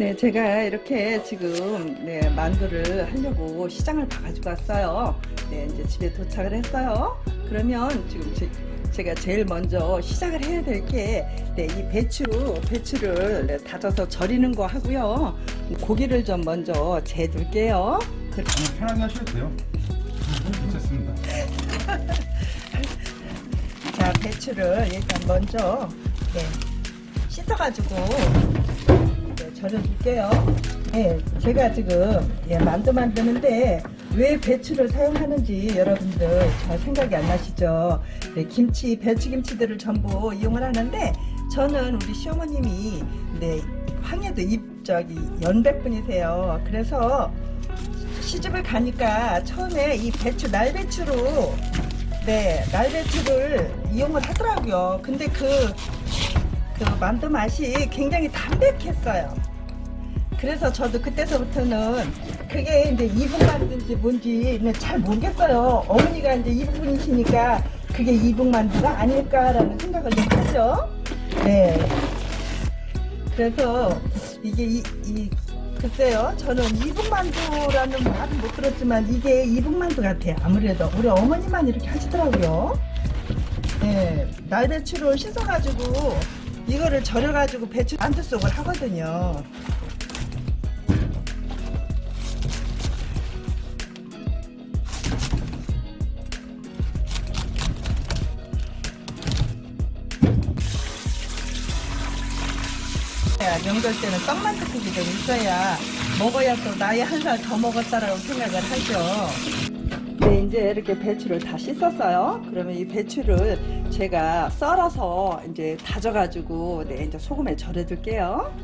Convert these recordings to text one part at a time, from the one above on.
네, 제가 이렇게 지금 네, 만두를 하려고 시장을 봐가지고 왔어요. 네, 이제 집에 도착을 했어요. 그러면 지금 제, 제가 제일 먼저 시작을 해야 될 게, 네, 이 배추, 배추를 네, 다져서 절이는 거 하고요. 고기를 좀 먼저 재둘게요. 그- 그냥 편하게 하셔도 돼요. 괜찮습니다. 자, 배추를 일단 먼저 네, 씻어가지고 네, 절여줄게요. 네, 제가 지금 예, 만두 만드는데 왜 배추를 사용하는지 여러분들 잘 생각이 안 나시죠? 네, 김치, 배추김치들을 전부 이용을 하는데 저는 우리 시어머님이 네, 황해도 입 저기 연백분이세요. 그래서 시집을 가니까 처음에 이 배추 날배추로 네, 날배추를 이용을 하더라고요. 근데 그, 그 만두 맛이 굉장히 담백했어요. 그래서 저도 그때서부터는 그게 이제 이분 만두인지 뭔지 잘 모르겠어요. 어머니가 이제 이분이시니까 그게 이분 만두가 아닐까라는 생각을 좀 하죠. 네. 그래서 이게 이, 이 글쎄요, 저는 이북만두라는 말은 못 들었지만 이게 이북만두 같아요. 아무래도 우리 어머니만 이렇게 하시더라고요. 네, 날배추를 씻어가지고 이거를 절여가지고 배추 만두 속을 하거든요. 야, 명절 때는 떡만두 크기 좀 있어야 먹어야 또 나이 한 살 더 먹었다라고 생각을 하죠. 네, 이제 이렇게 배추를 다 씻었어요. 그러면 이 배추를 제가 썰어서 이제 다져가지고 네, 이제 소금에 절여둘게요.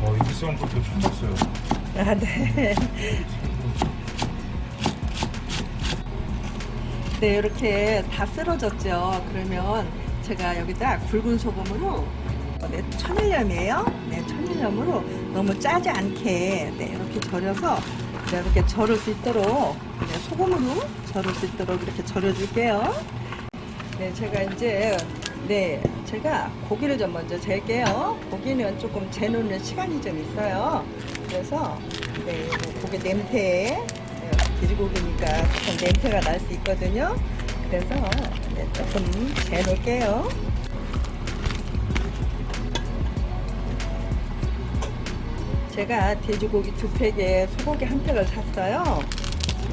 어, 일성 것도 처음 봤어요. 아, 네. 네, 이렇게 다 쓸어졌죠. 그러면 제가 여기다 굵은 소금으로 어, 네, 천일염이에요. 네, 천일염으로 너무 짜지 않게 네, 이렇게 절여서 네, 이렇게 절을 수 있도록 네, 소금으로 절을 수 있도록 이렇게 절여줄게요. 네, 제가 이제 네, 제가 고기를 좀 먼저 젤게요. 고기는 조금 재놓는 시간이 좀 있어요. 그래서 네, 뭐 고기 냄새, 네, 돼지고기니까 조금 냄새가 날 수 있거든요. 그래서 네, 조금 재놓을게요. 제가 돼지고기 두 팩에 소고기 한 팩을 샀어요.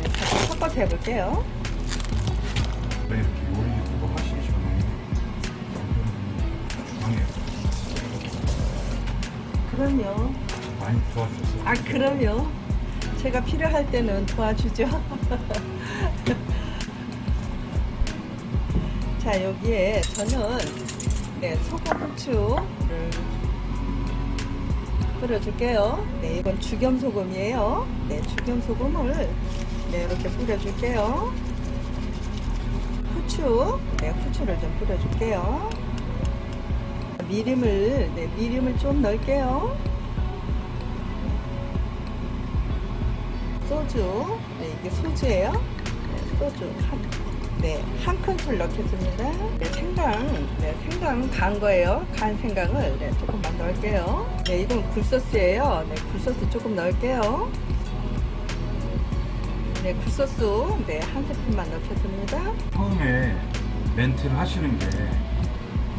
네, 다시 섞어서 해볼게요. 왜 이렇게 요리 그거 하시기 전에 주방에 그럼요. 많이 도와주셨어요. 아, 그럼요. 제가 필요할 때는 도와주죠. 자, 여기에 저는 네, 소금 후추를 뿌려줄게요. 네, 이건 죽염 소금이에요. 네, 죽염 소금을 네, 이렇게 뿌려줄게요. 후추, 네, 후추를 좀 뿌려줄게요. 미림을, 네, 미림을 좀 넣을게요. 소주, 네, 이게 소주예요. 네, 소주 한, 네, 한 큰술 넣겠습니다. 네, 생강, 네, 생강 간 거예요. 간 생강을 네, 조금만 넣을게요. 네, 이건 굴소스예요. 네, 굴소스 조금 넣을게요. 네, 굴소스 네, 한 스푼만 넣겠습니다. 처음에 멘트를 하시는 게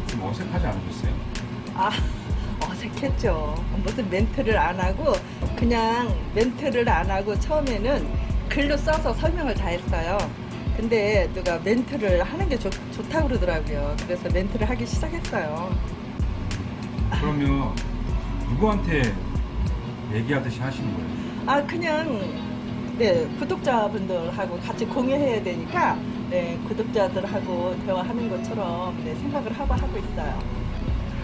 좀 어색하지 않으셨어요? 아, 어색했죠. 무슨 멘트를 안 하고 그냥 멘트를 안 하고 처음에는 글로 써서 설명을 다 했어요. 근데 누가 멘트를 하는 게 좋, 좋다고 그러더라고요. 그래서 멘트를 하기 시작했어요. 그러면 누구한테 얘기하듯이 하시는 거예요? 아, 그냥 네, 구독자분들하고 같이 공유해야 되니까 네, 구독자들하고 대화하는 것처럼 네, 생각을 하고 하고 있어요.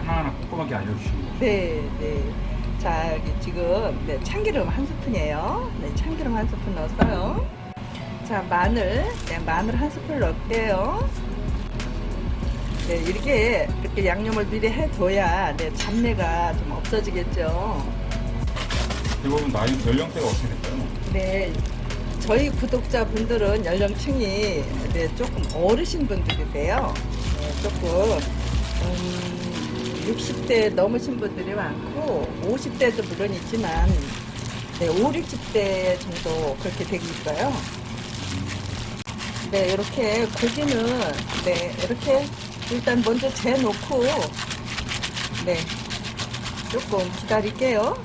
하나하나 꼼꼼하게 알려주시는 거죠? 네, 네. 자, 여기 지금 네, 참기름 한 스푼이에요. 네, 참기름 한 스푼 넣었어요. 자, 마늘, 네, 마늘 한 스푼 넣을게요. 네, 이렇게 이렇게 양념을 미리 해둬야 네, 잡내가 좀 없어지겠죠. 대부분 나이 연령대가 어떻게 될까요? 네, 저희 구독자분들은 연령층이 네, 조금 어르신 분들이세요. 네, 조금 음, 60대 넘으신 분들이 많고 50대도 물론 있지만 네, 5, 60대 정도 그렇게 있어요. 네, 이렇게 고기는 네, 이렇게 일단 먼저 재놓고 네, 조금 기다릴게요.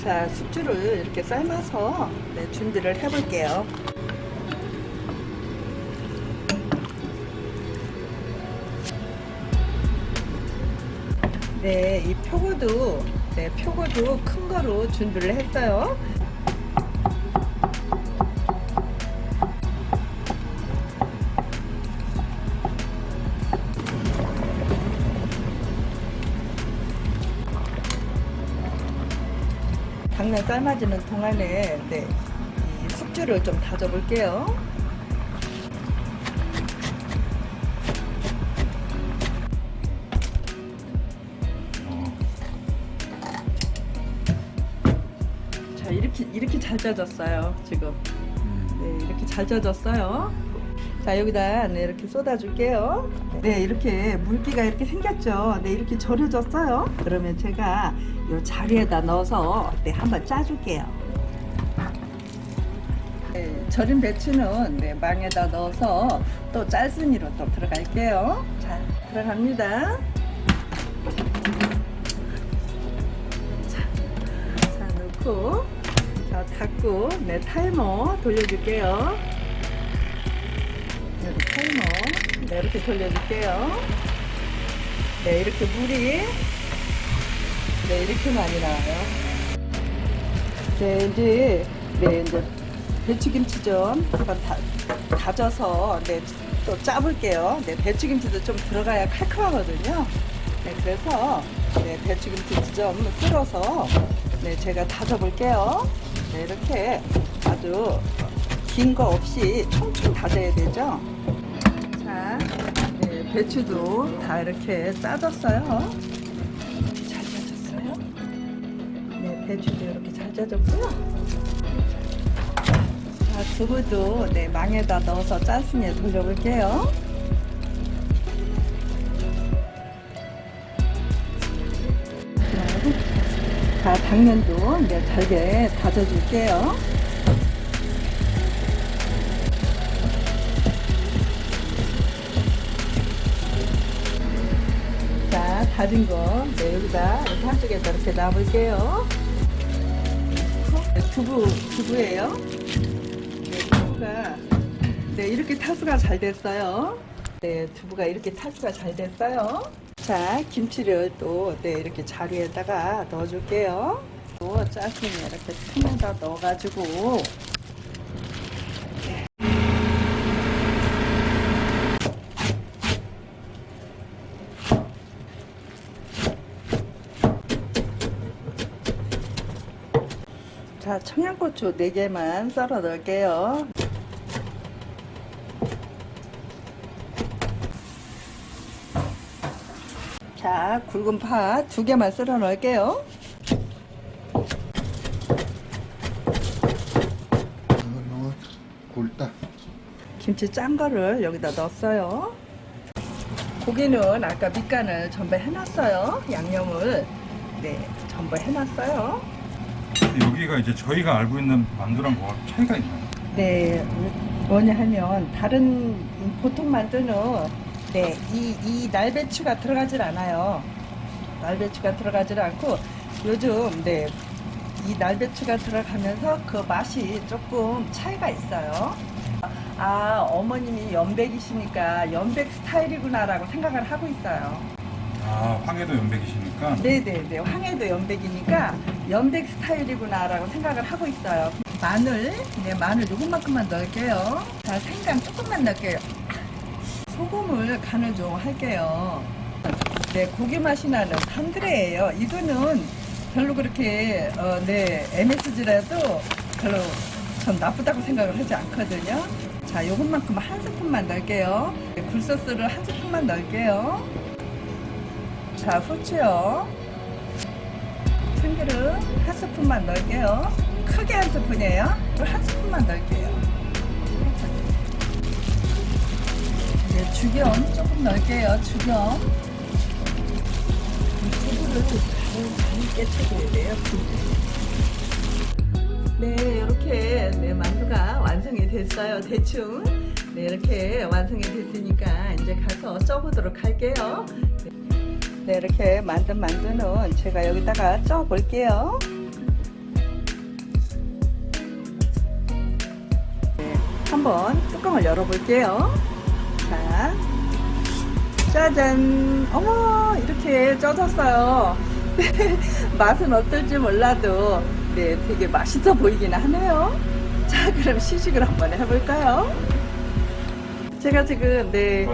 자, 숙주를 이렇게 삶아서 네, 준비를 해볼게요. 네, 이 표고도, 네, 표고도 큰 거로 준비를 했어요. 당면 삶아지는 동안에 네, 이 숙주를 좀 다져볼게요. 잘 쪄졌어요 지금. 음. 네 이렇게 잘 쪄졌어요. 자 여기다 네 이렇게 쏟아줄게요. 네 이렇게 물기가 이렇게 생겼죠. 네 이렇게 절여졌어요. 그러면 제가 이 자리에다 넣어서 네 한번 짜줄게요. 네, 절인 배추는 네, 망에다 넣어서 또 짤순이로 또 들어갈게요. 자, 들어갑니다. 자, 자 넣고, 자 닫고, 네 타이머 돌려줄게요. 여기 타이머, 네 이렇게 돌려줄게요. 네 이렇게 물이 네 이렇게 많이 나와요. 네 이제 네 이제 배추김치 좀 한번 다, 다져서 네, 또 짜볼게요. 네, 배추김치도 좀 들어가야 칼칼하거든요. 네, 그래서 네, 배추김치 좀 쓸어서 네, 제가 다져볼게요. 네, 이렇게 아주 긴 거 없이 총총 다져야 되죠. 자, 네, 배추도 다 이렇게 짜졌어요. 잘 짜졌어요. 네, 배추도 이렇게 잘 짜졌고요. 자, 두부도 네, 망에다 넣어서 짤순이에 돌려볼게요. 자, 당면도 네, 잘게 다져줄게요. 자, 다진 거 네, 여기다 이렇게 한쪽에다 이렇게 놔볼게요. 네, 두부, 두부예요. 네, 두부가 네, 이렇게 타수가 잘 됐어요. 네, 두부가 이렇게 타수가 잘 됐어요. 자, 김치를 또 네, 이렇게 자루에다가 넣어줄게요. 또 짜증이 이렇게 통에다 넣어가지고 자, 청양고추 4개만 썰어 넣을게요. 자, 굵은 파 2개만 썰어 넣을게요. 이거 굵다. 김치 짠 거를 여기다 넣었어요. 고기는 아까 밑간을 전부 해놨어요. 양념을. 네, 전부 해놨어요. 근데 여기가 이제 저희가 알고 있는 만두랑 뭐가 차이가 있나요? 네, 뭐냐 하면 다른 보통 만두는 네, 이, 이 날배추가 들어가질 않아요. 날배추가 들어가질 않고 요즘 네, 이 날배추가 들어가면서 그 맛이 조금 차이가 있어요. 아, 어머님이 연백이시니까 연백 스타일이구나라고 생각을 하고 있어요. 아 황해도 연백이시니까 네네네 황해도 연백이니까 연백 스타일이구나라고 생각을 하고 있어요 마늘 네 마늘 요것만큼만 넣을게요 자 생강 조금만 넣을게요 소금을 간을 좀 할게요 네 고기 맛이 나는 산드레예요 이거는 별로 그렇게 어, 네 MSG라도 별로 전 나쁘다고 생각을 하지 않거든요 자 요것만큼 한 스푼만 넣을게요 네, 굴소스를 한 스푼만 넣을게요 자, 후추요. 참기름 한 스푼만 넣을게요. 크게 한 스푼이에요. 한 스푼만 넣을게요. 죽염 조금 넣을게요. 죽염. 두부를 잘 깨쳐줘야 돼요. 네, 이렇게 네, 만두가 완성이 됐어요. 대충. 네, 이렇게 완성이 됐으니까 이제 가서 써보도록 할게요. 네, 이렇게 만든 만두는 제가 여기다가 쪄 볼게요. 네, 한번 뚜껑을 열어볼게요. 자, 짜잔! 어머, 이렇게 쪄졌어요. 맛은 어떨지 몰라도, 네, 되게 맛있어 보이긴 하네요. 자, 그럼 시식을 한번 해볼까요? 제가 지금, 네.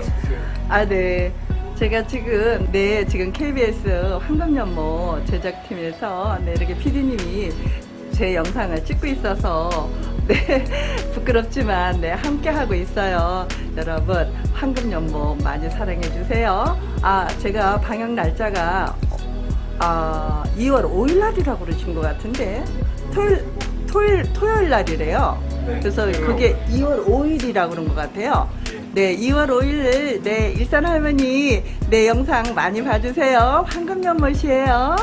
아, 네. 제가 지금, 네, 지금 KBS 황금연모 제작팀에서, 네, 이렇게 PD님이 제 영상을 찍고 있어서, 네, 부끄럽지만, 네, 함께 하고 있어요. 여러분, 황금연모 많이 사랑해 주세요. 아, 제가 방영 날짜가, 아, 2월 5일 날이라고 그러신 것 같은데, 토요일, 토요일, 토요일 날이래요. 네, 그래서. 그게 2월 5일이라고 그런 것 같아요. 예. 네, 2월 5일, 네, 일산 할머니, 네, 영상 많이 봐주세요. 황금연못이에요.